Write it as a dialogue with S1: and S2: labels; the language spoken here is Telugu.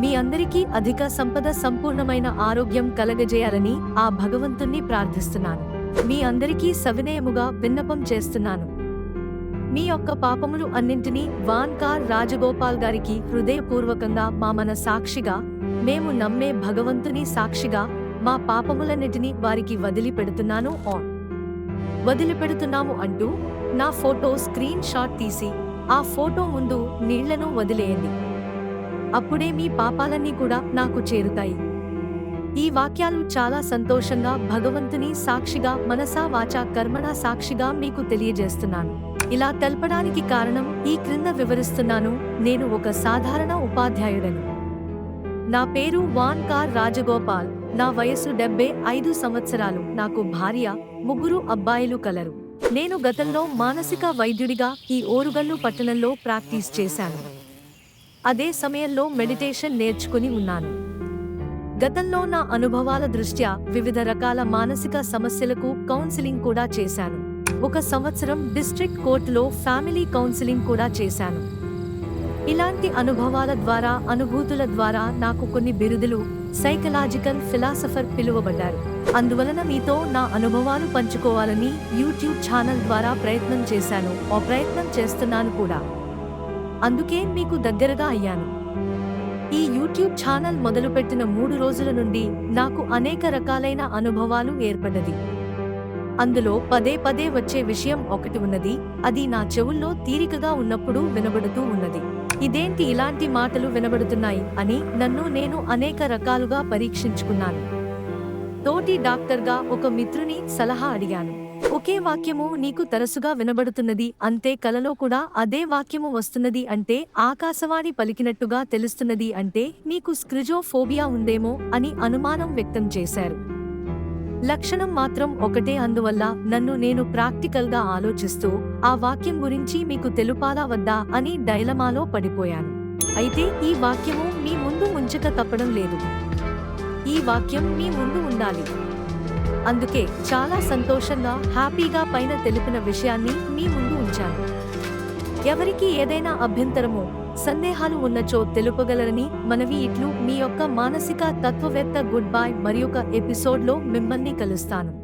S1: మీ అందరికీ అధిక సంపద సంపూర్ణమైన ఆరోగ్యం కలగజేయాలని ఆ భగవంతుణ్ణి ప్రార్థిస్తున్నాను. మీ అందరికీ సవినయముగా విన్నపం చేస్తున్నాను. మీ యొక్క పాపములు అన్నింటినీ వాన్కార్ రాజగోపాల్ గారికి హృదయపూర్వకంగా మా మన సాక్షిగా మేము నమ్మే భగవంతుని సాక్షిగా మా పాపములన్నిటినీ వారికి వదిలిపెడుతున్నాను. ఆన్. వదిలిపెడుతున్నాము అంటూ నా ఫోటో స్క్రీన్ షాట్ తీసి ఆ ఫోటో ముందు నీళ్ళను వదిలేయండి. అప్పుడే మీ పాపాలన్నీ కూడా నాకు చేరుతాయి. ఈ వాక్యాలు చాలా సంతోషంగా భగవంతుని సాక్షిగా మనసా వాచా కర్మణ సాక్షిగా మీకు తెలియజేస్తున్నాను. ఇలా తెలపడానికి కారణం ఈ క్రింద వివరిస్తున్నాను. నేను ఒక సాధారణ ఉపాధ్యాయుడను. నా పేరు వాన్ కార్ రాజగోపాల్. నా వయసు డెబ్బై ఐదు సంవత్సరాలు. నాకు భార్య ముగ్గురు అబ్బాయిలు కలరు. నేను గతంలో మానసిక వైద్యుడిగా ఈ ఓరుగల్లు పట్టణంలో ప్రాక్టీస్ చేశాను. అదే సమయంలో మెడిటేషన్ నేర్చుకుని ఉన్నాను. గతంలో నా అనుభవాల దృష్ట్యా వివిధ రకాల మానసిక సమస్యలకు కౌన్సిలింగ్ కూడా చేశాను. ఒక సంవత్సరం డిస్ట్రిక్ట్ కోర్టులో ఫ్యామిలీ కౌన్సిలింగ్ కూడా చేశాను. ఇలాంటి అనుభవాల ద్వారా అనుభూతుల ద్వారా నాకు కొన్ని బిరుదులు సైకలాజికల్ ఫిలాసఫర్ పిలువబడ్డారు. అందువలన మీతో నా అనుభవాలు పంచుకోవాలని యూట్యూబ్ ఛానల్ ద్వారా ప్రయత్నం చేశాను. ఆ ప్రయత్నం చేస్తున్నాను కూడా. అందుకే మీకు దగ్గరగా అయ్యాను. ఈ యూట్యూబ్ ఛానల్ మొదలుపెట్టిన మూడు రోజుల నుండి నాకు అనేక రకాలైన అనుభవాలు ఏర్పడ్డది. అందులో పదే పదే వచ్చే విషయం ఒకటి ఉన్నది అది నా చెవుల్లో తీరికగా ఉన్నప్పుడు వినబడుతూ ఉన్నది. ఇదేంటి ఇలాంటి మాటలు వినబడుతున్నాయి అని నన్ను నేను అనేక రకాలుగా పరీక్షించుకున్నాను. తోటి డాక్టర్గా ఒక మిత్రుని సలహా అడిగాను. ఒకే వాక్యము నీకు తరచుగా వినబడుతున్నది అంతే కలలో కూడా అదే వాక్యము వస్తున్నది అంటే ఆకాశవాణి పలికినట్టుగా తెలుస్తున్నది అంటే నీకు స్క్రిజోఫోబియా ఉందేమో అని అనుమానం వ్యక్తం చేశారు. లక్షణం మాత్రం ఒకటే అందువల్ల నన్ను నేను ప్రాక్టికల్గా ఆలోచిస్తూ ఆ వాక్యం గురించి మీకు తెలుపాలా వద్దా అని డైలమాలో పడిపోయాను. అయితే ఈ వాక్యము మీ ముందు ముంచక తప్పడం లేదు. ఈ వాక్యం మీ ముందు ఉండాలి. అందుకే చాలా సంతోషంగా హ్యాపీగా పైన తెలిపిన విషయాన్ని మీ ముందు ఉంచాను. ఎవరికి ఏదైనా అభ్యంతరమో సందేహాలు ఉన్నచో తెలుపగలరని మనవి ఇట్లు మీ యొక్క మానసిక తత్వవేత్త గుడ్ బై మరి ఒక ఎపిసోడ్లో మిమ్మల్ని కలుస్తాను.